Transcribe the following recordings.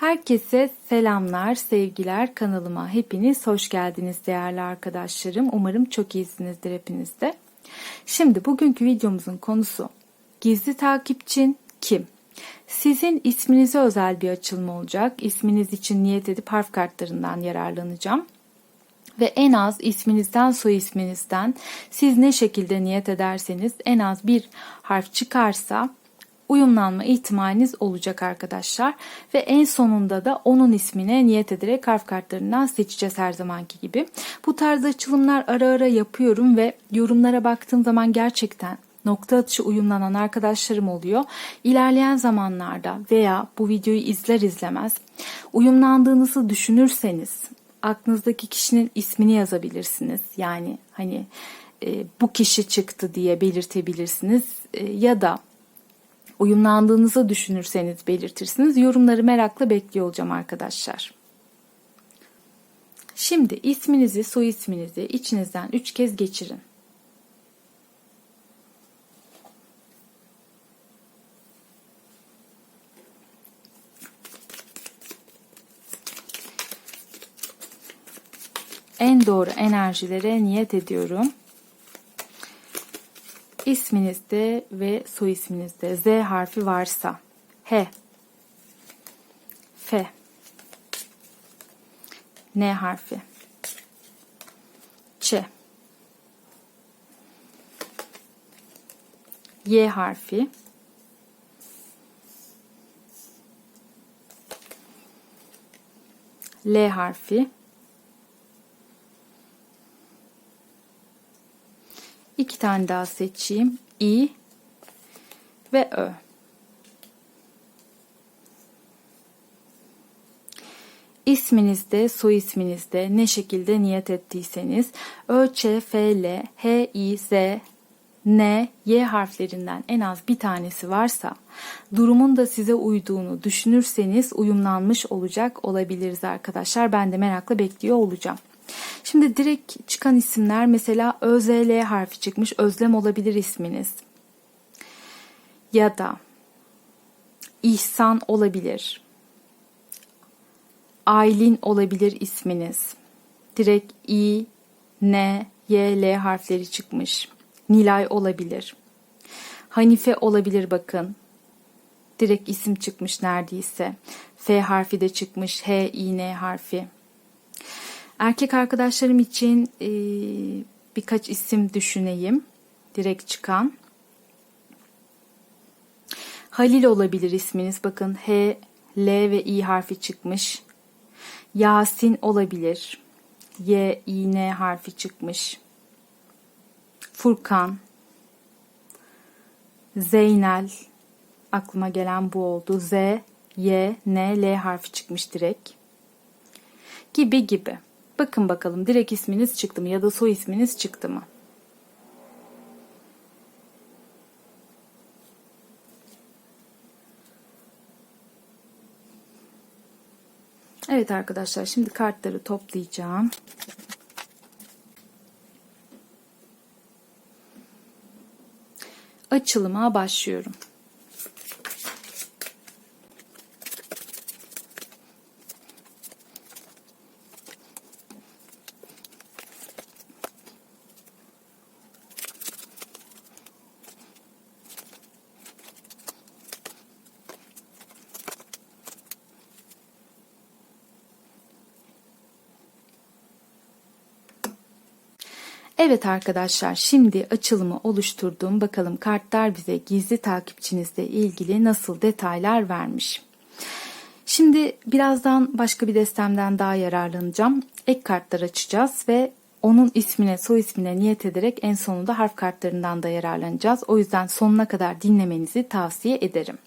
Herkese selamlar, sevgiler kanalıma. Hepiniz hoş geldiniz değerli arkadaşlarım. Umarım çok iyisinizdir hepiniz de. Şimdi bugünkü videomuzun konusu gizli takipçin kim? Sizin isminize özel bir açılım olacak. İsminiz için niyet edip harf kartlarından yararlanacağım. Ve en az isminizden soy isminizden siz ne şekilde niyet ederseniz en az bir harf çıkarsa uyumlanma ihtimaliniz olacak arkadaşlar. Ve en sonunda da onun ismine niyet ederek harf kartlarından seçeceğiz her zamanki gibi. Bu tarz açılımlar ara ara yapıyorum ve yorumlara baktığım zaman gerçekten nokta atışı uyumlanan arkadaşlarım oluyor. İlerleyen zamanlarda veya bu videoyu izler izlemez uyumlandığınızı düşünürseniz aklınızdaki kişinin ismini yazabilirsiniz. Yani hani e, bu kişi çıktı diye belirtebilirsiniz e, ya da uyumlandığınızı düşünürseniz belirtirsiniz. Yorumları merakla bekliyor olacağım arkadaşlar. Şimdi isminizi, soy isminizi içinizden 3 kez geçirin. En doğru enerjilere niyet ediyorum. İsminizde ve soy isminizde Z harfi varsa. H. F. N harfi. Ç. Y harfi. L harfi İki tane daha seçeyim. İ ve Ö. İsminizde, soy isminizde ne şekilde niyet ettiyseniz Ö, Ç, F, L, H, I, Z, N, Y harflerinden en az bir tanesi varsa durumun da size uyduğunu düşünürseniz uyumlanmış olacak olabiliriz arkadaşlar. Ben de merakla bekliyor olacağım. Şimdi direkt çıkan isimler mesela ÖZL harfi çıkmış. Özlem olabilir isminiz. Ya da İhsan olabilir. Aylin olabilir isminiz. Direkt İ, N, Y, L harfleri çıkmış. Nilay olabilir. Hanife olabilir bakın. Direkt isim çıkmış neredeyse. F harfi de çıkmış. H, I, N harfi. Erkek arkadaşlarım için e, birkaç isim düşüneyim. Direkt çıkan. Halil olabilir isminiz. Bakın H, L ve I harfi çıkmış. Yasin olabilir. Y, I, N harfi çıkmış. Furkan. Zeynel. Aklıma gelen bu oldu. Z, Y, N, L harfi çıkmış direkt. Gibi gibi. Bakın bakalım direkt isminiz çıktı mı ya da soy isminiz çıktı mı? Evet arkadaşlar şimdi kartları toplayacağım. Açılıma başlıyorum. Evet arkadaşlar şimdi açılımı oluşturduğum bakalım kartlar bize gizli takipçinizle ilgili nasıl detaylar vermiş. Şimdi birazdan başka bir destemden daha yararlanacağım. Ek kartlar açacağız ve onun ismine, soy ismine niyet ederek en sonunda harf kartlarından da yararlanacağız. O yüzden sonuna kadar dinlemenizi tavsiye ederim.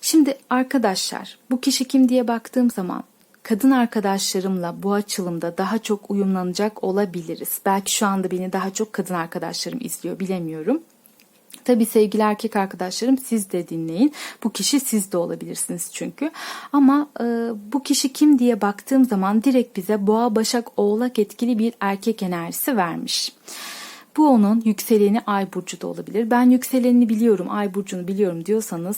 Şimdi arkadaşlar bu kişi kim diye baktığım zaman kadın arkadaşlarımla bu açılımda daha çok uyumlanacak olabiliriz. Belki şu anda beni daha çok kadın arkadaşlarım izliyor bilemiyorum. Tabi sevgili erkek arkadaşlarım siz de dinleyin. Bu kişi siz de olabilirsiniz çünkü. Ama e, bu kişi kim diye baktığım zaman direkt bize boğa başak oğlak etkili bir erkek enerjisi vermiş. Bu onun yükseleni ay burcu da olabilir. Ben yükselenini biliyorum, ay burcunu biliyorum diyorsanız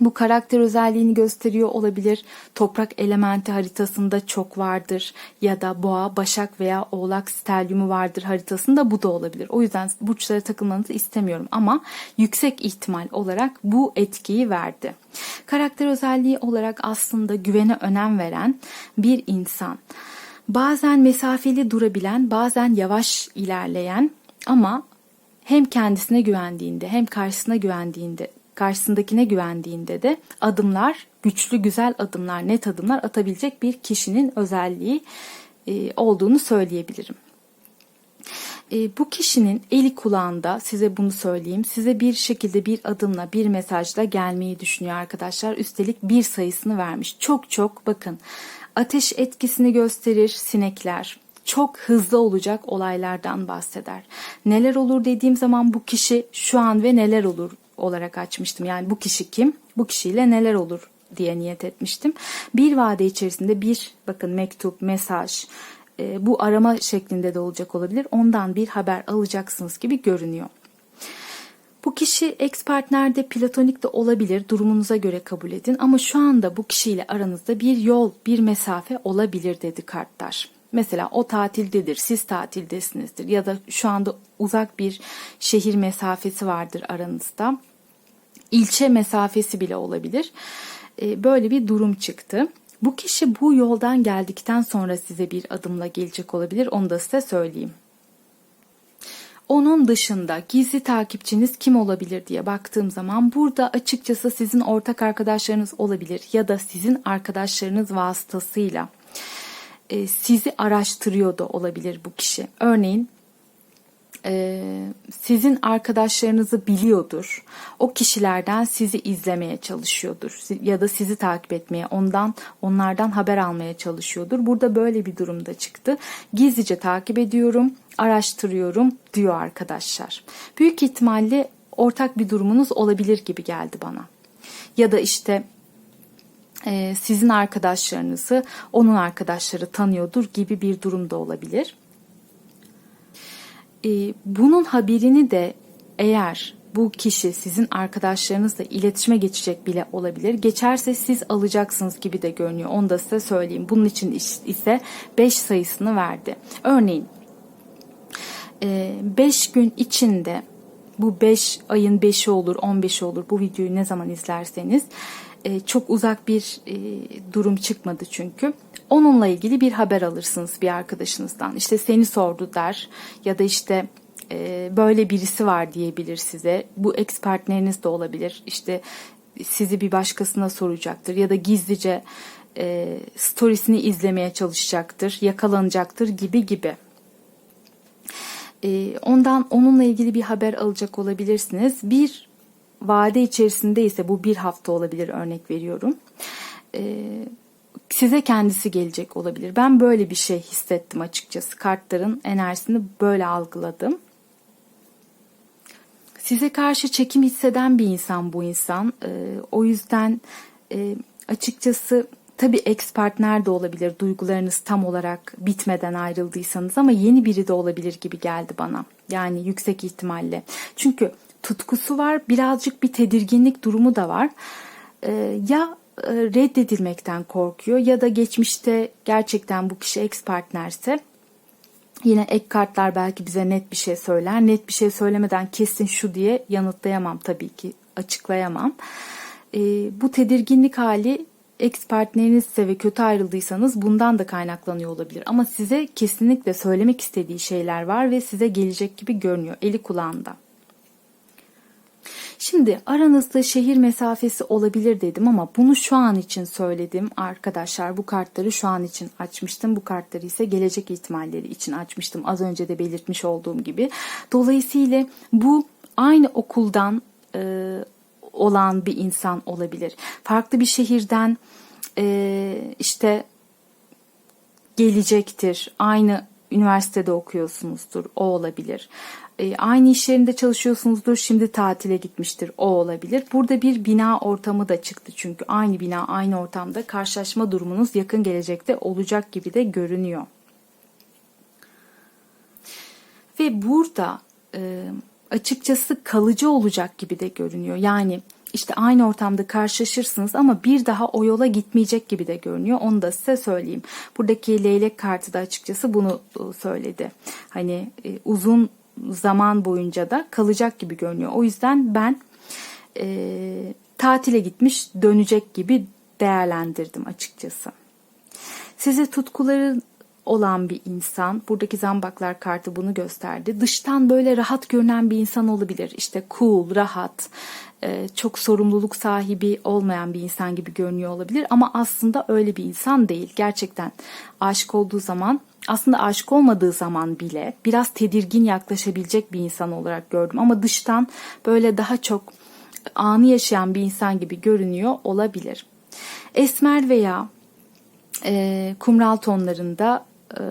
Bu karakter özelliğini gösteriyor olabilir. Toprak elementi haritasında çok vardır ya da boğa, başak veya oğlak stelyumu vardır haritasında bu da olabilir. O yüzden burçlara takılmanızı istemiyorum ama yüksek ihtimal olarak bu etkiyi verdi. Karakter özelliği olarak aslında güvene önem veren bir insan. Bazen mesafeli durabilen, bazen yavaş ilerleyen ama hem kendisine güvendiğinde hem karşısına güvendiğinde karşısındakine güvendiğinde de adımlar, güçlü güzel adımlar, net adımlar atabilecek bir kişinin özelliği e, olduğunu söyleyebilirim. E, bu kişinin eli kulağında size bunu söyleyeyim. Size bir şekilde bir adımla bir mesajla gelmeyi düşünüyor arkadaşlar. Üstelik bir sayısını vermiş. Çok çok bakın ateş etkisini gösterir sinekler. Çok hızlı olacak olaylardan bahseder. Neler olur dediğim zaman bu kişi şu an ve neler olur olarak açmıştım. Yani bu kişi kim? Bu kişiyle neler olur diye niyet etmiştim. Bir vade içerisinde bir bakın mektup, mesaj, e, bu arama şeklinde de olacak olabilir. Ondan bir haber alacaksınız gibi görünüyor. Bu kişi ex partnerde platonik de olabilir. Durumunuza göre kabul edin. Ama şu anda bu kişiyle aranızda bir yol, bir mesafe olabilir dedi kartlar. Mesela o tatildedir, siz tatildesinizdir ya da şu anda uzak bir şehir mesafesi vardır aranızda. İlçe mesafesi bile olabilir. Ee, böyle bir durum çıktı. Bu kişi bu yoldan geldikten sonra size bir adımla gelecek olabilir. Onu da size söyleyeyim. Onun dışında gizli takipçiniz kim olabilir diye baktığım zaman burada açıkçası sizin ortak arkadaşlarınız olabilir ya da sizin arkadaşlarınız vasıtasıyla e, sizi araştırıyor da olabilir bu kişi. Örneğin e, sizin arkadaşlarınızı biliyordur. O kişilerden sizi izlemeye çalışıyordur ya da sizi takip etmeye, ondan onlardan haber almaya çalışıyordur. Burada böyle bir durumda çıktı. Gizlice takip ediyorum, araştırıyorum diyor arkadaşlar. Büyük ihtimalle ortak bir durumunuz olabilir gibi geldi bana. Ya da işte e, sizin arkadaşlarınızı onun arkadaşları tanıyordur gibi bir durum da olabilir. E, bunun haberini de eğer bu kişi sizin arkadaşlarınızla iletişime geçecek bile olabilir. Geçerse siz alacaksınız gibi de görünüyor. Onu da size söyleyeyim. Bunun için ise 5 sayısını verdi. Örneğin 5 gün içinde bu 5 ayın 5'i olur 15'i olur bu videoyu ne zaman izlerseniz e, çok uzak bir e, durum çıkmadı çünkü. Onunla ilgili bir haber alırsınız bir arkadaşınızdan. İşte seni sordu der ya da işte e, böyle birisi var diyebilir size. Bu ex partneriniz de olabilir. İşte sizi bir başkasına soracaktır ya da gizlice storiesini izlemeye çalışacaktır, yakalanacaktır gibi gibi. Ondan onunla ilgili bir haber alacak olabilirsiniz. Bir vade içerisinde ise bu bir hafta olabilir örnek veriyorum. Ee, size kendisi gelecek olabilir. Ben böyle bir şey hissettim açıkçası. Kartların enerjisini böyle algıladım. Size karşı çekim hisseden bir insan bu insan. Ee, o yüzden e, açıkçası tabii ex partner de olabilir. Duygularınız tam olarak bitmeden ayrıldıysanız ama yeni biri de olabilir gibi geldi bana. Yani yüksek ihtimalle. Çünkü tutkusu var. Birazcık bir tedirginlik durumu da var. Ee, ya e, reddedilmekten korkuyor ya da geçmişte gerçekten bu kişi ex partnerse yine ek kartlar belki bize net bir şey söyler. Net bir şey söylemeden kesin şu diye yanıtlayamam tabii ki açıklayamam. Ee, bu tedirginlik hali ex partnerinizse ve kötü ayrıldıysanız bundan da kaynaklanıyor olabilir. Ama size kesinlikle söylemek istediği şeyler var ve size gelecek gibi görünüyor. Eli kulağında. Şimdi aranızda şehir mesafesi olabilir dedim ama bunu şu an için söyledim arkadaşlar. Bu kartları şu an için açmıştım. Bu kartları ise gelecek ihtimalleri için açmıştım. Az önce de belirtmiş olduğum gibi. Dolayısıyla bu aynı okuldan e, olan bir insan olabilir. Farklı bir şehirden e, işte gelecektir. Aynı üniversitede okuyorsunuzdur. O olabilir e, aynı iş yerinde çalışıyorsunuzdur şimdi tatile gitmiştir o olabilir. Burada bir bina ortamı da çıktı çünkü aynı bina aynı ortamda karşılaşma durumunuz yakın gelecekte olacak gibi de görünüyor. Ve burada e, açıkçası kalıcı olacak gibi de görünüyor. Yani işte aynı ortamda karşılaşırsınız ama bir daha o yola gitmeyecek gibi de görünüyor. Onu da size söyleyeyim. Buradaki leylek kartı da açıkçası bunu e, söyledi. Hani uzun zaman boyunca da kalacak gibi görünüyor. O yüzden ben e, tatile gitmiş dönecek gibi değerlendirdim açıkçası. Size tutkuları olan bir insan. Buradaki zambaklar kartı bunu gösterdi. Dıştan böyle rahat görünen bir insan olabilir. İşte cool, rahat, e, çok sorumluluk sahibi olmayan bir insan gibi görünüyor olabilir. Ama aslında öyle bir insan değil. Gerçekten aşık olduğu zaman aslında aşık olmadığı zaman bile biraz tedirgin yaklaşabilecek bir insan olarak gördüm. Ama dıştan böyle daha çok anı yaşayan bir insan gibi görünüyor olabilir. Esmer veya e, kumral tonlarında e,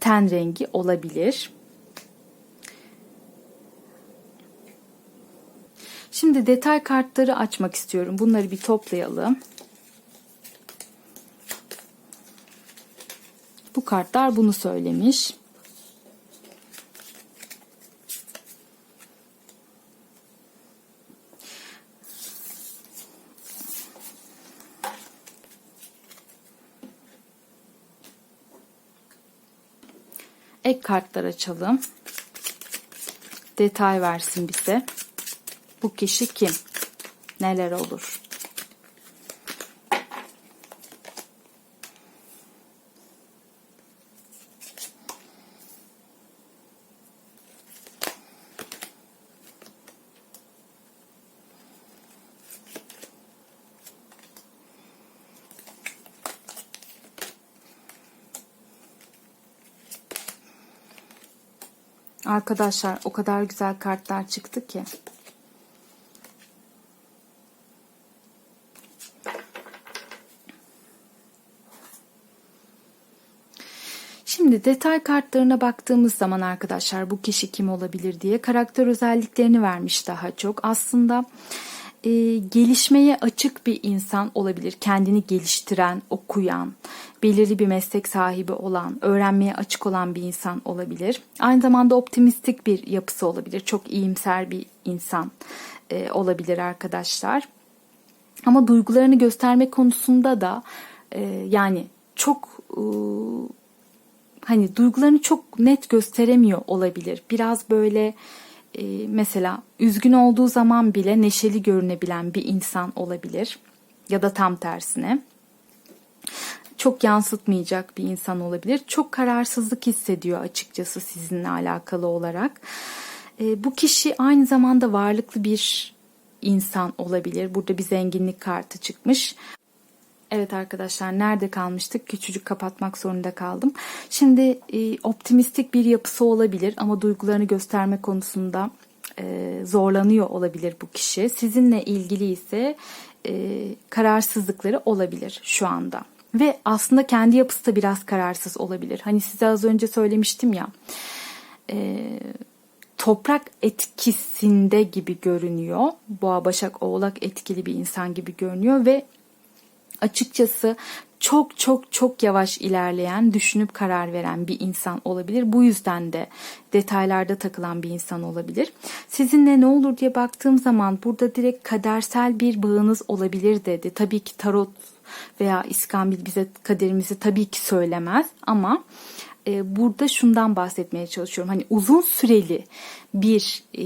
ten rengi olabilir. Şimdi detay kartları açmak istiyorum. Bunları bir toplayalım. Kartlar bunu söylemiş. Ek kartlar açalım. Detay versin bize. Bu kişi kim? Neler olur? Arkadaşlar o kadar güzel kartlar çıktı ki. Şimdi detay kartlarına baktığımız zaman arkadaşlar bu kişi kim olabilir diye karakter özelliklerini vermiş daha çok. Aslında e, gelişmeye açık bir insan olabilir. Kendini geliştiren, okuyan, belirli bir meslek sahibi olan, öğrenmeye açık olan bir insan olabilir. Aynı zamanda optimistik bir yapısı olabilir. Çok iyimser bir insan e, olabilir arkadaşlar. Ama duygularını gösterme konusunda da e, yani çok e, hani duygularını çok net gösteremiyor olabilir. Biraz böyle mesela üzgün olduğu zaman bile neşeli görünebilen bir insan olabilir ya da tam tersine. Çok yansıtmayacak bir insan olabilir. Çok kararsızlık hissediyor açıkçası sizinle alakalı olarak. E, bu kişi aynı zamanda varlıklı bir insan olabilir. Burada bir zenginlik kartı çıkmış. Evet arkadaşlar nerede kalmıştık? Küçücük kapatmak zorunda kaldım. Şimdi e, optimistik bir yapısı olabilir ama duygularını gösterme konusunda e, zorlanıyor olabilir bu kişi. Sizinle ilgili ise e, kararsızlıkları olabilir şu anda. Ve aslında kendi yapısı da biraz kararsız olabilir. Hani size az önce söylemiştim ya. E, toprak etkisinde gibi görünüyor. Boğa, Başak, Oğlak etkili bir insan gibi görünüyor ve açıkçası çok çok çok yavaş ilerleyen, düşünüp karar veren bir insan olabilir. Bu yüzden de detaylarda takılan bir insan olabilir. Sizinle ne olur diye baktığım zaman burada direkt kadersel bir bağınız olabilir dedi. Tabii ki tarot veya İskambil bize kaderimizi tabii ki söylemez ama e, burada şundan bahsetmeye çalışıyorum. Hani uzun süreli bir e,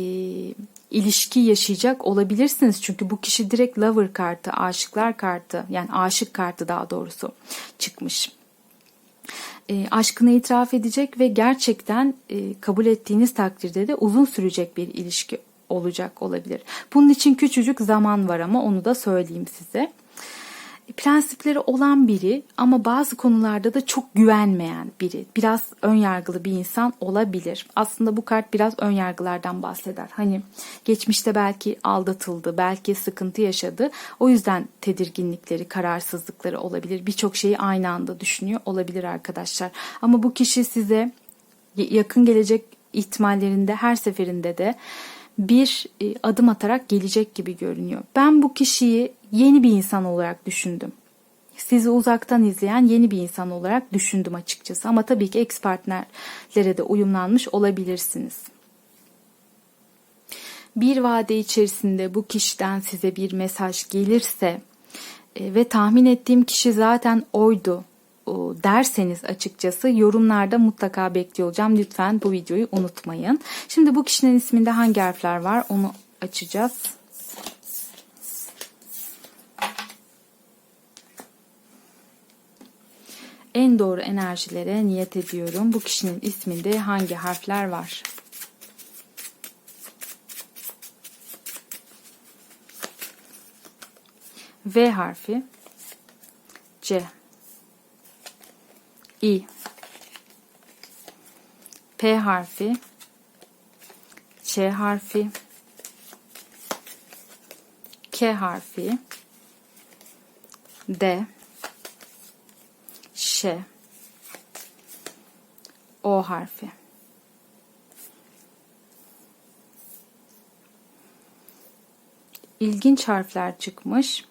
ilişki yaşayacak olabilirsiniz. Çünkü bu kişi direkt lover kartı, aşıklar kartı yani aşık kartı daha doğrusu çıkmış. E, aşkını itiraf edecek ve gerçekten e, kabul ettiğiniz takdirde de uzun sürecek bir ilişki olacak olabilir. Bunun için küçücük zaman var ama onu da söyleyeyim size prensipleri olan biri ama bazı konularda da çok güvenmeyen biri. Biraz ön yargılı bir insan olabilir. Aslında bu kart biraz ön yargılardan bahseder. Hani geçmişte belki aldatıldı, belki sıkıntı yaşadı. O yüzden tedirginlikleri, kararsızlıkları olabilir. Birçok şeyi aynı anda düşünüyor olabilir arkadaşlar. Ama bu kişi size yakın gelecek ihtimallerinde her seferinde de bir e, adım atarak gelecek gibi görünüyor. Ben bu kişiyi yeni bir insan olarak düşündüm. Sizi uzaktan izleyen yeni bir insan olarak düşündüm açıkçası. Ama tabii ki ex partnerlere de uyumlanmış olabilirsiniz. bir vade içerisinde bu kişiden size bir mesaj gelirse e, ve tahmin ettiğim kişi zaten oydu derseniz açıkçası yorumlarda mutlaka bekliyor olacağım. Lütfen bu videoyu unutmayın. Şimdi bu kişinin isminde hangi harfler var onu açacağız. En doğru enerjilere niyet ediyorum. Bu kişinin isminde hangi harfler var? V harfi, C, I, P harfi, Ç harfi, K harfi, D, Ş, O harfi. İlginç harfler çıkmış.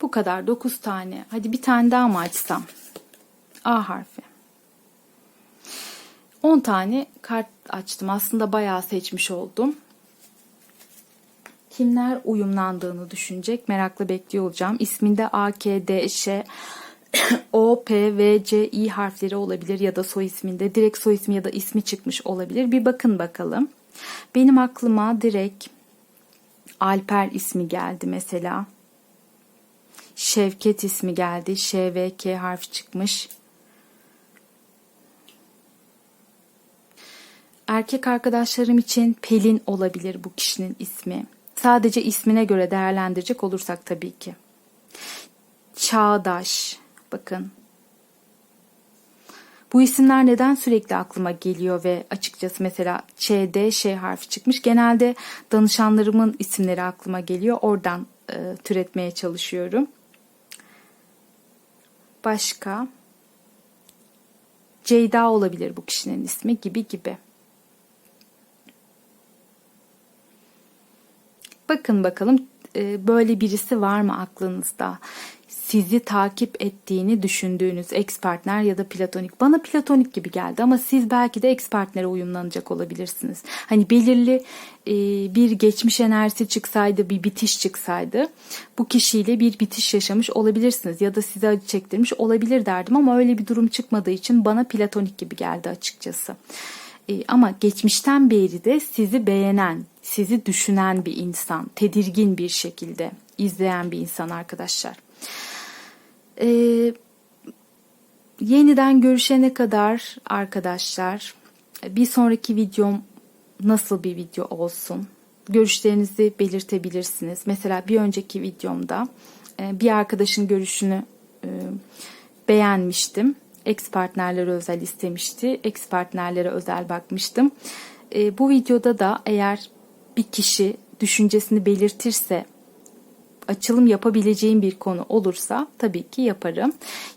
Bu kadar 9 tane. Hadi bir tane daha mı açsam? A harfi. 10 tane kart açtım. Aslında bayağı seçmiş oldum. Kimler uyumlandığını düşünecek merakla bekliyor olacağım. İsminde A, K, D, Ş, O, P, V, C, I harfleri olabilir ya da soy isminde direkt soy ismi ya da ismi çıkmış olabilir. Bir bakın bakalım. Benim aklıma direkt Alper ismi geldi mesela. Şevket ismi geldi. Ş ve K harfi çıkmış. Erkek arkadaşlarım için Pelin olabilir bu kişinin ismi. Sadece ismine göre değerlendirecek olursak tabii ki. Çağdaş. Bakın. Bu isimler neden sürekli aklıma geliyor ve açıkçası mesela Ç, D, Ş harfi çıkmış. Genelde danışanlarımın isimleri aklıma geliyor. Oradan e, türetmeye çalışıyorum. Başka? Ceyda olabilir bu kişinin ismi gibi gibi. Bakın bakalım e, böyle birisi var mı aklınızda? Sizi takip ettiğini düşündüğünüz ex partner ya da platonik. Bana platonik gibi geldi ama siz belki de ex partnere uyumlanacak olabilirsiniz. Hani belirli e, bir geçmiş enerjisi çıksaydı, bir bitiş çıksaydı bu kişiyle bir bitiş yaşamış olabilirsiniz ya da size acı çektirmiş olabilir derdim ama öyle bir durum çıkmadığı için bana platonik gibi geldi açıkçası. E, ama geçmişten beri de sizi beğenen, sizi düşünen bir insan, tedirgin bir şekilde izleyen bir insan arkadaşlar. E, yeniden görüşene kadar arkadaşlar bir sonraki videom nasıl bir video olsun? Görüşlerinizi belirtebilirsiniz. Mesela bir önceki videomda e, bir arkadaşın görüşünü e, beğenmiştim ex partnerlere özel istemişti. Ex partnerlere özel bakmıştım. E, bu videoda da eğer bir kişi düşüncesini belirtirse açılım yapabileceğim bir konu olursa tabii ki yaparım.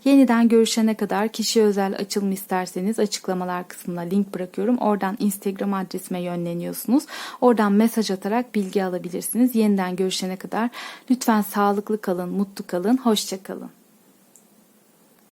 Yeniden görüşene kadar kişi özel açılım isterseniz açıklamalar kısmına link bırakıyorum. Oradan Instagram adresime yönleniyorsunuz. Oradan mesaj atarak bilgi alabilirsiniz. Yeniden görüşene kadar lütfen sağlıklı kalın, mutlu kalın, hoşça kalın.